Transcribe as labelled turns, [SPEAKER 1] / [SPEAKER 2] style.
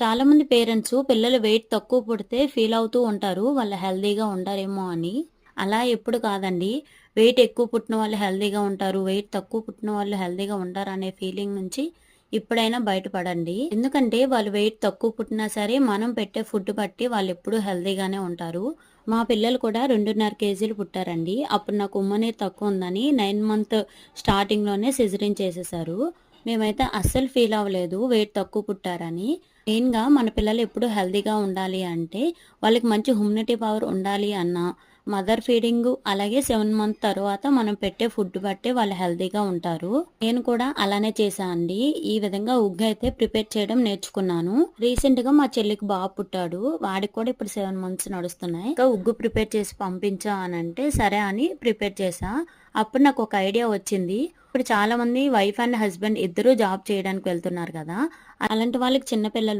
[SPEAKER 1] చాలామంది పేరెంట్స్ పిల్లలు వెయిట్ తక్కువ పుడితే ఫీల్ అవుతూ ఉంటారు. వాళ్ళు హెల్దీగా ఉండరేమో అని. అలా ఎప్పుడు కాదండి. వెయిట్ ఎక్కువ పుట్టిన వాళ్ళు హెల్దీగా ఉంటారు. వెయిట్ తక్కువ పుట్టిన వాళ్ళు హెల్దీగా ఉంటారు అనే ఫీలింగ్ నుంచి ఇప్పుడైనా బయటపడండి. ఎందుకంటే వాళ్ళు వెయిట్ తక్కువ పుట్టినా సరే మనం పెట్టే ఫుడ్ బట్టి వాళ్ళు ఎప్పుడూ హెల్దీగానే ఉంటారు. మా పిల్లలు కూడా 2.5 కేజీలు పుట్టారండి. అప్పుడు నాకు ఉమ్మనీరు తక్కువ ఉందని నైన్ మంత్ స్టార్టింగ్‌లోనే సిజరింగ్ చేసేసారు మేమైతే అస్సలు ఫీల్ అవ్వలేదు వెయిట్ తక్కువ పుట్టారని. మెయిన్‌గా మన పిల్లలు ఎప్పుడు హెల్తీగా ఉండాలి అంటే వాళ్ళకి మంచి హ్యూమినిటీ పవర్ ఉండాలి అన్నా మదర్ ఫీడింగ్ అలాగే సెవెన్ మంత్ తర్వాత మనం పెట్టే ఫుడ్ బట్టే వాళ్ళు హెల్తీగా ఉంటారు. నేను కూడా అలానే చేశా అండి. ఈ విధంగా ఉగ్గు అయితే ప్రిపేర్ చేయడం నేర్చుకున్నాను. రీసెంట్‌గా మా చెల్లికి బాబు పుట్టాడు. వాడికి కూడా ఇప్పుడు సెవెన్ మంత్స్ నడుస్తున్నాయి. ఇంకా ఉగ్గు ప్రిపేర్ చేసి పంపించా అంటే సరే అని ప్రిపేర్ చేశా. అప్పుడు నాకు ఒక ఐడియా వచ్చింది. ఇప్పుడు చాలామంది వైఫ్ అండ్ హస్బెండ్ ఇద్దరూ జాబ్ చేయడానికి వెళ్తున్నారు కదా! అలాంటి వాళ్ళకి చిన్న పిల్లలు